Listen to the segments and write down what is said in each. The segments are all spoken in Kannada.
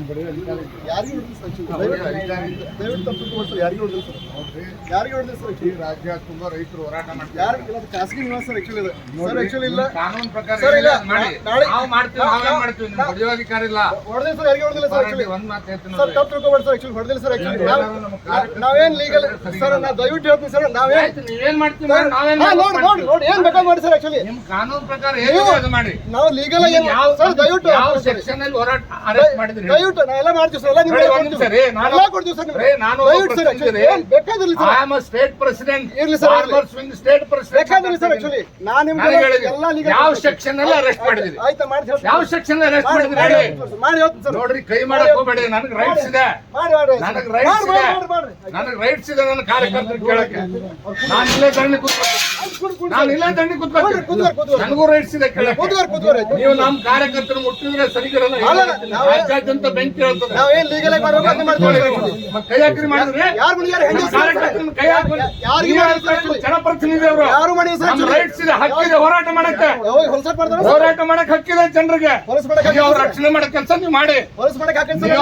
ಯಾರಿಗೂ ಹೊಡೆದಿಲ್ಲ ಸರ್ ದಯವಿಟ್ಟು ದಯವಿಟ್ಟು ತಪ್ಪು ತಿಳ್ಕೊಬೇಡಿ ಸರ್ ಯಾರಿಗೂ ಹೊಡೆದಿಲ್ಲ ಸರ್ ಯಾರಿಗೂ ಹೊಡೆದಿಲ್ಲ ಸರ್ ಈ ರಾಜ್ಯ ತುಂಬಾ ರೈತರು ಹೋರಾಟ ಮಾಡ್ತಾರೆ ಯಾರು ಇಲ್ಲ ಅದು ಖಾಸಗಿ ನಿವಾಸ ಸರ್ ಆಕ್ಚುಲಿ ಇದು ಸರ್ ಆಕ್ಚುಲಿ ಇಲ್ಲ ಕಾನೂನು ಪ್ರಕಾರ ಸರ್, ಇಲ್ಲ. ಮಾಡಿ ನಾವು ಮಾಡ್ತೀವಿ ನಾವೇ ಮಾಡ್ತೀವಿ ಅಧಿಕಾರ ಇಲ್ಲ ಹೊಡೆದಿಲ್ಲ ಸರ್ ಯಾರಿಗೂ ಹೊಡೆದಿಲ್ಲ ಸರ್ ಆಕ್ಚುಲಿ ಒಂದ್ ಮಾತು ಹೇಳ್ತೀನಿ ಸರ್ ತಪ್ಪು ತಿಳ್ಕೊಬೇಡಿ ಸರ್ ಆಕ್ಚುಲಿ ಹೊಡೆದಿಲ್ಲ ಸರ್ ಆಕ್ಚುಲಿ ಏನಾದ್ರು ನಾವೇನ್ ಲೀಗಲ್ ಸರಿ. ನಾ ದಯವಿಟ್ಟು ಹೇಳ್ತೀನಿ ಸರ್ ನಾವೇನ್ ಆಯ್ತು, ನೀವೇನ್ ಮಾಡ್ತೀವಿ ಮಾಡಿ ನಾವೇನ್ ನೋಡಿ ನೋಡಿ ನೋಡಿ ಏನ್ ಬೇಕಾದ್ ಮಾಡಿ ಸರ್ ಆಕ್ಚುಲಿ ನಿಮ್ ಕಾನೂನು ಪ್ರಕಾರ ಮಾಡಿ ನಾವು ಲೀಗಲ್ ಆಗಿ ಯಾವ ಸರ್ ದಯವಿಟ್ಟು ಯಾವ ಸೆಕ್ಷನ್ ಅಲ್ಲಿ ಹೋರಾಟ ಅರೆಸ್ಟ್ ಮಾಡಿದ್ರಿ ಹೇಳಿ. ದಯವಿಟ್ಟು ನಾ ಎಲ್ಲ ಮಾಡ್ತೀವಿ ಸರ್ ಎಲ್ಲ ನೋಡಿ, ನಿಮ್ಗೆ ಒಂದ್ ನಿಮಿಷ ನಾನು- ಎಲ್ಲ ಕೊಡ್ತೀವಿ ಸರ್ ನಿಮ್ಗೆ. ನಾನು ಒಬ್ಬ ದಯವಿಟ್ಟು ಸರ್ ಪ್ರತಿನಿಧಿ ಏನ್ ಬೇಕಾದಿರ್ಲಿ I sir am state president ಇರ್ಲಿ ಸ್ಟೇಟ್ ಬೇಕಾದಿರ್ಲಿ ಸರ್ ಆಕ್ಚುಲಿ ನಾ ನಿಮ್ಗೆ ನನಗೆ ಎಲ್ಲ ಲೀಗಲ್ ಯಾವ ಸೆಕ್ಷನ್ ಅಲ್ಲಿ ಅರೆಸ್ಟ್ ಮಾಡಿದ್ರಿ? ಆಯ್ತಾ ಮಾಡಿ ಹೇಳ್ತೀನಿ. ಯಾವ ಸೆಕ್ಷನ್ ಅರೆಸ್ಟ್ ಮಾಡಿ ಮಾಡಿದ್ರಿ ಮಾಡಿ ಹೇಳಿ ಮಾಡಿ ಹೇಳ್ತೀನಿ ಸರ್. ನೋಡ್ರಿ ಕೈ ಮಾಡಕ್ ಹೋಗ್ಬೇಡಿ ನನಗೆ ರೈಟ್ಸ್ ಇದೆ. ಮಾಡಿ ಮಾಡಿ ನನಗೆ ರೈಟ್ಸ್ ಇದೆ. ನನಗೆ ರೈಟ್ಸ್ ಇದೆ ನನ್ನ ಕಾರ್ಯಕರ್ತರು ಕೇಳಕ್ಕೆ. ನಾನು ಇಲ್ಲೇ ನಾನು ಇಲ್ಲೇ ನನಗೂ ರೈಟ್ಸ್ ಇದೆ ಕೇಳಕ್ಕೆ. ನೀವು ನಮ್ಮ ಕಾರ್ಯಕರ್ತರು ಮುಟ್ಟಿದ್ರೆ ಸರಿಗಿರಲ್ಲ. ರಾಜ್ಯಾದ್ಯಂತ ನಾವೇನ್ ಲೀಗಲ್ ಆಗಿ ಮಾಡ್ಬೇಕು. ಕೈ ಮಾಡಿದ್ರೆ ಯಾರು ಮನೆಯಾರು ಹೆಂಗೆ ನಮ್ಮ ಕೈ ಹಾಕಿ ಯಾರಿಗೆ ನೀವೇ ಮಾಡಿದ್ರು ಹೇಳ್ತಾ ಇದ್ರು, actually? ಜನಪ್ರತಿನಿಧಿ ಅವರು. ಯಾರು ಸರ್ ರೈಟ್ಸ್ ಇದೆ ಹಕ್ಕಿದೆ ಹೋರಾಟ ಮಾಡಕ್ಕೆ. ಹೋರಾಟ ಮಾಡಕ್ ಹಕ್ಕಿದೆ ಜನರಿಗೆ. ಅವ್ರ ರಕ್ಷಣೆ ಮಾಡೋ ಕೆಲಸ ನೀವು ಮಾಡಿ.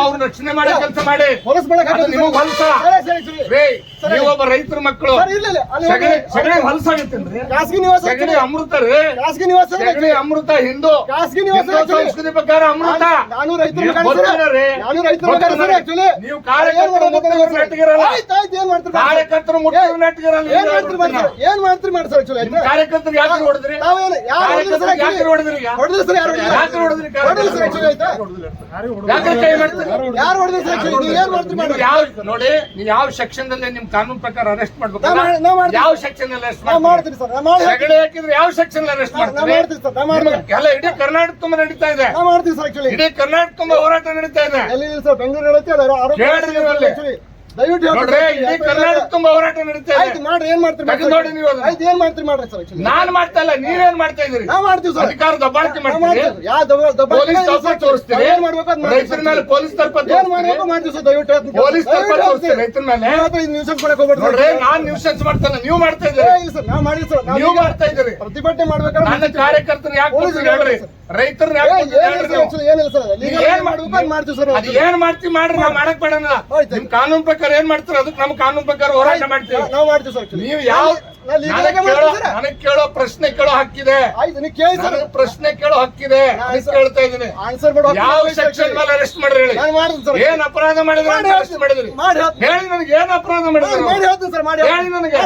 ಅವ್ರ ರಕ್ಷಣೆ ಮಾಡೋ ಕೆಲಸ ಮಾಡಿ. ಪೊಲೀಸ್ ಮಾಡಕ್ ಅದು ಹಾಕಿ ನಿಮಗ್ ಹೊಲ್ಸ. ಸರಿ ಸರಿ ಸರಿ. ರೇ ನೀವು ಒಬ್ಬ ರೈತರ ಮಕ್ಕಳು. ಸಗಣಿ ಹೊಲ್ಸಾಗತ್ತೇನ್ರಿ ಖಾಸಗಿ ನಿವಾಸ ಸಗಣಿ ಅಮೃತ ರೀ. ಖಾಸಗಿ ನಿವಾಸ ಸಗಣಿ ಅಮೃತ ಹಿಂದೂ. ಖಾಸಗಿ ನಿವಾಸ. ಸಂಸ್ಕೃತಿ ಪ್ರಕಾರ ಅಮೃತ. ನಾನು- ನಾನು ರೈತರ ನೀವು ರೈತರ ಕಾರ್ಯಕರ್ತರು ಏನ್ ಮಾಡ್ತೀರಿ ಮಾಡಿ ಸರ್. ಕಾರ್ಯಕರ್ತರು ಯಾಕೆ? ಹೊಡೆದ್ರಿ ಸರ್ ಯಾರು ಹೊಡೆದ್ರಿ ಸರ್ ಆಯ್ತಾ? ಕೈ ಮಾಡ್ತೀರಿ ಯಾರು ಹೊಡೆದಿಲ್ಲ ಸರ್ actually? ನೀವು ಏನ್ ಮಾಡ್ತೀರಿ ಮಾಡಿ ಯಾವ ನೋಡಿ ನೀವು ಯಾವ ಸೆಕ್ಷನ್ ದಲ್ಲಿ ನಿಮ್ ಕಾನೂನು ಪ್ರಕಾರ ಅರೆಸ್ಟ್ ಮಾಡ್ಬೇಕು. ಯಾವ ಸೆಕ್ಷನ್ ಅಲ್ಲಿ ಅರೆಸ್ಟ್ ಮಾಡ್ತೀರಿ? ಸರ್ ಹಾಕಿದ್ರೆ ಯಾವ ಸೆಕ್ಷನ್ ಅಲ್ಲಿ ಅರೆಸ್ಟ್ ಮಾಡ್ತೀರಿ? ಎಲ್ಲ ಇಡೀ ಕರ್ನಾಟಕ ತುಂಬಾ ನಡೀತಾ ಇದೆ. ಇಡೀ ಕರ್ನಾಟಕ ತುಂಬಾ ಹೋರಾಟ ನಡೀತಾ ಇದೆ ಎಲ್ಲಿ ಸರ್ ಬೆಂಗಳೂರು ಹೇಳುತ್ತೆ. ದಯವಿಟ್ಟು ನೋಡ್ರಿ. ಇಡೀ ಕರ್ನಾಟಕ ತುಂಬ ಹೋರಾಟ ನಡೀತಾ ಆಯ್ತು ಮಾಡ್ರಿ ಏನ್ ಮಾಡ್ತೀರಿ? ನೋಡಿ ನೀವು ಅದನ್ನ. ಆಯ್ತು ಏನ್ ಮಾಡ್ತೀರಿ? ಮಾಡ್ರಿ ಸರ್. ನಾನ್ ಮಾಡ್ತಾ ಇಲ್ಲ ನೀವೇನ್ ಮಾಡ್ತಾ ಇದ್ದೀರಿ? ನಾವ್ ಮಾಡ್ತೀವಿ ಸರ್. ಅಧಿಕಾರ ದಬ್ಬಾಳಿಕೆ ನಾವ್ ಮಾಡ್ತೀರಿ? ಮಾಡ್ತೀವಿ. ಯಾವ ದಬ್ಬ- ದಬ್ಬಾಳಿಕೆ ಪೊಲೀಸ್ ತಪ್ಪ. ತೋರಿಸ್ತೀರಿ ಏನ್ ಮಾಡ್ಬೇಕು ಅದ್ ಮಾಡ್ತೀವಿ ರೈತರ ಮೇಲೆ ಪೊಲೀಸ್ ತಪ್ಪ ಏನ್ ತೋರಿಸ್ತೀರಿ ಮಾಡ್ಬೇಕು ಮಾಡ್ತೀವಿ ಸರ್ ದಯವಿಟ್ಟು ಹೇಳ್ತೀನಿ. ಪೊಲೀಸ್ ತಪ್ಪ ದಯವಿಟ್ಟು ತೋರಿಸ್ತೀರಿ ಹೇಳ್ತೀನಿ. ರೈತರ ಮೇಲೆ. ನಿಮ್ಮ ಹತ್ರ ಇದು nuisance ಮಾಡಕ್ ಹೋಗ್ಬೇಡಿ ನೋಡ್ರಿ ನಾನ್ ನ್ಯೂಸೆನ್ಸ್ ಮಾಡ್ತಾನೆ ನೀವು ಮಾಡ್ತಾ ಏ, ಇದ್ದೀರಿ ಇಲ್ಲ ಸರ್ ನಾವ್ ಮಾಡಿದ್ವಿ ಸರ್. ನಾವ್ ನೀವು ಈಗ ಮಾಡ್ತಾ ಇದ್ದೀರಿ. ಪ್ರತಿಭಟನೆ ಮಾಡ್ಬೇಕಾದ್ರೆ ನನ್ನ ಕಾರ್ಯಕರ್ತರು ಯಾಕೆ ಪೊಲೀಸ್ ಸರ್. ನೀವು? actually ಏನಿಲ್ಲ ಸರ್ ನೀವ್? legal ಏನ್ ಮಾಡ್ತೀವಿ ಸರ್ ಅದ್ ಏನ್ ಮಾಡ್ತೀವಿ ಮಾಡ್ರಿ ನಾವ್ ಮಾಡಕ್ ಬೇಡ ಆಯ್ತು. ನಿಮ್ ಕಾನೂನು ಪ್ರಕಾರ ಏನ್ ಮಾಡ್ತೀರ ಅದಕ್ಕೆ ನಮ್ ಕಾನೂನು ಪ್ರಕಾರ ಹೋರಾಟ ಮಾಡ್ತೀವಿ. ನಾವು ಮಾಡ್ತೀವಿ ಸರ್ ನೀವು ಯಾವ ನನಗೆ ಕೇಳೋ ಪ್ರಶ್ನೆ ಕೇಳೋ ಹಕ್ಕಿದೆ. ಪ್ರಶ್ನೆ ಕೇಳೋ ಹಕ್ಕಿದೆ. ಕೇಳ್ತಾ ಇದೀನಿ ಯಾವ ಸೆಕ್ಷನ್. ಮೇಲೆ ಅರೆಸ್ಟ್ ಮಾಡ್ರಿ ಹೇಳಿ? ಏನ್ ಅಪರಾಧ ಮಾಡಿದ್ರೆ ಮಾಡಿ ಅರೆಸ್ಟ್ ಮಾಡಿದ್ರಿ. ಹೇಳಿ ನನಗೆ ಏನ್ ಅಪರಾಧ ಮಾಡಿದ್ರೆ ಹೇಳಿ ನನಗೆ.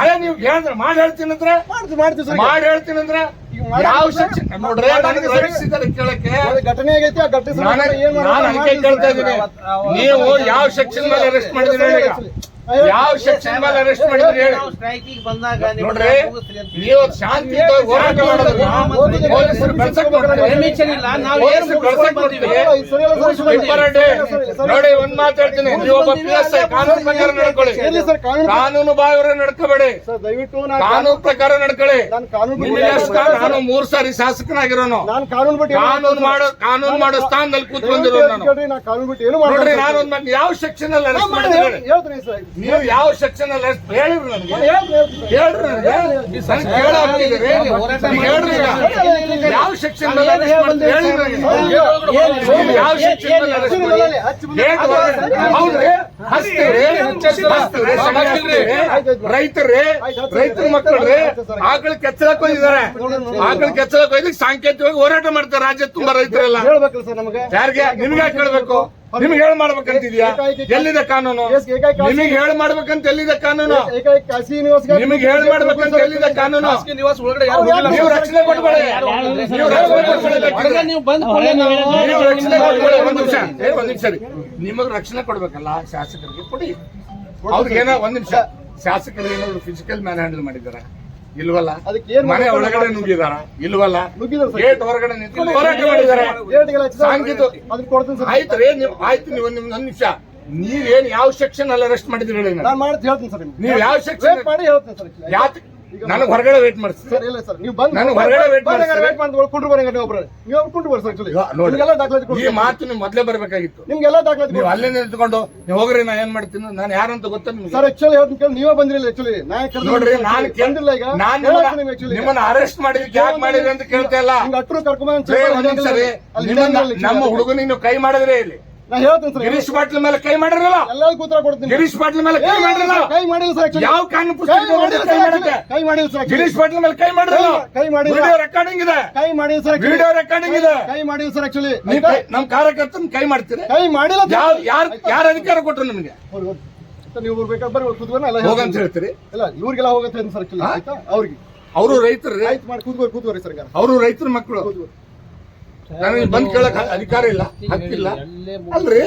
ಅದೇ ನೀವು ಹೇಳಿದ್ರೆ ಮಾಡಿ ಹೇಳ್ತೀನಿ ಅಂದ್ರೆ? ಮಾಡಿ ಹೇಳ್ತೀನಿ ಅಂದ್ರೆ? ಯಾವ ಸೆಕ್ಷನ್ ನೋಡ್ರಿ ನನಗೆ ಸರ್. ಕೇಳಕ್ಕೆ ಘಟನೆ ಆಗೈತಿ ಆ ಘಟನೆ ನಾನು ಅದಕ್ಕೆ ಕೇಳ್ತಾ ಸರ್. ಇದ್ದೀನಿ ನೀವು ಯಾವ ಸೆಕ್ಷನ್ ಮೇಲೆ ಅರೆಸ್ಟ್ ಮಾಡಿದ್ರಿ. ಯಾವ ಸೆಕ್ಷನ್ ಮೇಲೆ ಅರೆಸ್ಟ್ ಮಾಡಿದ್ರೆ ಹೇಳಿ. ಸ್ಟ್ರೈಕಿಗೆ ಬಂದಾಗ ನೋಡ್ರಿ ನೀವು ಶಾಂತಿ ಹೋರಾಟ ಮಾಡೋದನ್ನ ಪೊಲೀಸರು ಬೆಳ್ಸಕ್ ನೋಡ್ರಿ. ಇಲ್ಲ, ನಾವು ಏನು ಪೊಲೀಸರು ಬೆಳ್ಸಕ್ ಅಡ್ಡಿ. ನೋಡಿ ಒಂದ್ ಮಾತು ಹೇಳ್ತೀನಿ. ನೀವು ಒಬ್ಬ ಪಿ ಎಸ್ ಐ ಕಾನೂನು ಪ್ರಕಾರ ನಡ್ಕೊಳ್ಳಿ. ಕಾನೂನು ಬಾಹಿರ ನಡ್ಕೋಬೇಡಿ. ಸರ್ ದಯವಿಟ್ಟು ನಾನು ಕಾನೂನು ಪ್ರಕಾರ ನಡ್ಕೊಳ್ಳಿ. ನಾನು ಕಾನೂನು ಬಿಟ್ಟು ನಾನು ಮೂರ್ ಸಾರಿ ಶಾಸಕನಾಗಿರೋನು. ನಾನು ಕಾನೂನು ಬಿಟ್ಟು ಕಾನೂನು ಮಾಡೋ ಕಾನೂನು ಮಾಡೋ ಸ್ಥಾನದಲ್ಲಿ ಕೂತ್ಕೊಂಡಿರೋ ನಾನು. ನಾನು ಕಾನೂನು ಬಿಟ್ಟು ಏನು ನೋಡ್ರಿ ನಾನು ಒಂದ್ ಮಾತು, ಯಾವ ಸೆಕ್ಷನ್ ಅಲ್ಲಿ ಅರೆಸ್ಟ್ ಮಾಡಿದ್ರೆ ಹೇಳ್ತೀನಿ ಸರ್ ನೀವು ಯಾವ ಸೆಕ್ಷನ್ ಅಲ್ಲಿ ಹೇಳಿರಿ ನನಗೆ? ಹೇಳ್ರಿ ನನಗೆ? ಕೇಳ ಈಗ ಹೇಳ್ರಿ ಈಗ ಯಾವ ಸೆಕ್ಷನ್ ಯಾವ ಸೆಕ್ಷನ್ ಹೌದ್ರಿ? ಸಣ್ಣ ರೈತರೇ ರೈತರ ಮಕ್ಕಳ್ರಿ ಆಕಳ ಕೆಚ್ಚಲಕ್ ಹೋಗಿದ್ದಾರೆ. ಆಕಳ ಕೆಚ್ಚಲಕ್ ಹೋಗಿ ಸಾಂಕೇತಿಕವಾಗಿ ಹೋರಾಟ ಮಾಡ್ತಾರೆ. ರಾಜ್ಯ ತುಂಬಾ ರೈತರೆಲ್ಲ. ಯಾರಿಗೆ? ನಿಮ್ಗೆ ಯಾಕೆ ಕೇಳ್ಬೇಕು ನಿಮ್ಗೆ ಹೇಳ್ ಮಾಡ್ಬೇಕಂತಿದ್ಯಾ? ಎಲ್ಲಿದೆ ಕಾನೂನು? ನಿಮಗೆ ಹೇಳ ಮಾಡ್ಬೇಕಂತ ಎಲ್ಲಿದೆ ಕಾನೂನು? ನಿಮಗೆ ಹೇಳ ಮಾಡ್ಬೇಕಂತ ಎಲ್ಲಿದೆ ಕಾನೂನು? ನಿವಾಸ ಒಳಗಡೆ ನೀವು ರಕ್ಷಣೆ ಕೊಡ್ಬೇಡಿ ನೀವು ರಕ್ಷಣೆ ಕೊಡ್ಬೇಡಿ ನೀವು ಬಂದ್ ಕೂಡಲೇ ನಾವು ನೀವು ರಕ್ಷಣೆ ಕೊಡ್ಬೇಡಿ ಒಂದ್ ನಿಮಿಷ. ಏ ಒಂದ್ ನಿಮಿಷ ರೀ ನಿಮಗ್ ರಕ್ಷಣೆ ಕೊಡ್ಬೇಕಲ್ಲ ಶಾಸಕರಿಗೆ ಕೊಡಿ. ಅವ್ರಿಗೆ ಏನೋ ಒಂದ್ ನಿಮಿಷ. ಶಾಸಕರು ಏನಾದ್ರು ಫಿಸಿಕಲ್ ಮ್ಯಾನ್ ಹ್ಯಾಂಡಲ್ ಮಾಡಿದಾರ ಇಲ್ವಲ್ಲ? ಮನೆ? ಒಳಗಡೆ ನುಗ್ಗಿದಾರ? ಇಲ್ವಲ್ಲ. ಗೇಟ್ ಹೊರಗಡೆ ಹೋರಾಟ ಮಾಡಿದಾರೆ. ಸಾಂಕೇತಿಕ ಕೊಡ್ತೀನಿ ಸರ್. ಆಯ್ತು ರೀ ನೀವು ಆಯ್ತು ನೀವು ನಿಮ್- ಒಂದ್ ನಿಮಿಷ. ನೀವೇನ್ ಯಾವ ಸೆಕ್ಷನ್ ಅಲ್ಲಿ ಅರೆಸ್ಟ್ ಮಾಡಿದ್ರಿ ಹೇಳಿ? ನಾನು. ಮಾಡ್ತೀನಿ ಹೇಳ್ತೀನಿ ಸರ್ ನೀವು ಯಾವ ಸೆಕ್ಷನ್ ಮಾಡಿ ಹೇಳ್ತೀನಿ ಸರ್. ಯಾತ್ ನನಗ್ ಹೊರಗಡೆ ವೇಟ್ ಮಾಡಿಸಿ. ಸರ್ ಇಲ್ಲ ಸರ್ ನೀವು ಬಂದು ನನಗೆ ಹೊರಗಡೆ ವೇಟ್ ಮಾಡಿ ವೇಟ್ ಮಾಡಿ ಕುಂಡ್ರು ಬರಂಗ ನೀವು ಒಬ್ರು. ನೀವು ಕುಂಡ್ರು actually. ಈಗ ನೋಡಿ. ಎಲ್ಲ ದಾಖಲಾತಿ ಈ ಕೊಡ್ತೀನಿ ಮಾತು ನೀವು ಮೊದ್ಲೇ ಬರಬೇಕಾಗಿತ್ತು. ನಿಮ್ಗೆಲ್ಲ ದಾಖಲಾತಿ ನೀವು ಅಲ್ಲೇ ನಿಂತ್ಕೊಂಡು ನೀವು ಹೋಗ್ರಿ ನಾ ಏನ್ ಮಾಡ್ತೀನಿ ನಾನು ಯಾರಂತ ಗೊತ್ತಾ ನಿಮ್ಗೆ. ಸರ್ ಆಕ್ಚುಲಿ ಹೇಳ್ತೀನಿ ಕೇಳಿ ನೀವೇ ಬಂದಿರಲಿಲ್ಲ ಆಕ್ಚುಲಿ ನೋಡ್ರಿ ನಾನು ಕೇಳಿಲ್ಲ ಈಗ. ನಾನು actually. ನಿಮ್ಮನ್ನ ಅರೆಸ್ಟ್ ಮಾಡಿದಕ್ಕೆ ಯಾಕೆ ಮಾಡಿದ್ರಿ ಅಂತ ಕೇಳ್ತಾ ಇಲ್ಲ. ಹಿಂಗ ಅಟ್ರು ಕರ್ಕೊಂಡ್ ನಿಮ್ಮನ್ನ ನಮ್ಮ ಹುಡುಗನಿಗೆ ನೀವು ಕೈ ಮಾಡಿದ್ರೆ ಇಲ್ಲಿ. ನಾ ಹೇಳ್ತೀನಿ ಸರ್ ಗಿರೀಶ್ ಪಾಟೀಲ್ ಮೇಲೆ ಕೈ ಮಾಡಿರಲ್ಲ? ಉತ್ತರ ಕೊಡ್ತೀನಿ. ಗಿರೀಶ್ ಪಾಟೀಲ್ ಮೇಲೆ ಕೈ ಮಾಡಿರಲ್ಲ? ಕೈ ಮಾಡಿಲ್ಲ ಸರ್. ಯಾವ ಕಾನೂನು ಕೈ ಪುಸ್ತಕ ಕೈ ಮಾಡಿಲ್ಲ ಕೈ ಮಾಡಿಲ್ಲ ಸರ್. ಗಿರೀಶ್ ಪಾಟೀಲ್ ಮೇಲೆ ಕೈ ಮಾಡಿರಲ್ಲ? ಕೈ ಮಾಡಿಲ್ಲ. ವಿಡಿಯೋ ರೆಕಾರ್ಡಿಂಗ್ ಇದೆ. ಕೈ ಮಾಡಿಲ್ಲ ಸರ್ ವಿಡಿಯೋ ರೆಕಾರ್ಡಿಂಗ್ ಇದೆ. ಕೈ ಮಾಡಿಲ್ಲ ಸರ್ ಆಕ್ಚುಲಿ ನಮ್ಮ ಕಾರ್ಯಕರ್ತನ ಕೈ ಮಾಡ್ತೀರಿ? ಕೈ ಮಾಡಿಲ್ಲ ಯಾರು ಯಾವ ಯಾರು ಯಾರ ಅಧಿಕಾರ ಕೊಟ್ಟರು ನಿಮಗೆ? ನೀವು ಬರ್ಬೇಕಾದ್ರೆ ಬರ್ರಿ ಕೂತ್ಕೊಂಡು ಎಲ್ಲ ಹೋಗಂತ. ಹೇಳ್ತೀರಿ? ಇಲ್ಲ ಇವ್ರಿಗೆಲ್ಲ ಹೋಗತ್ತೆ ಅಂತ ಸರ್ ಆಯ್ತಾ? ಅವ್ರಿಗೆ. ಅವರು ರೈತರು. ಆಯ್ತು ಮಾಡಿ ಕೂತ್ಕೋರಿ ಕೂತ್ಕೋರಿ ಸರ್. ಅವರು ರೈತರ ಮಕ್ಕಳು. ನನಗೆ ಬಂದ್ ಕೇಳಕ್ ಅಧಿಕಾರ ಇಲ್ಲ ಹಕ್ಕಿಲ್ಲ. ಅಲ್ರಿ?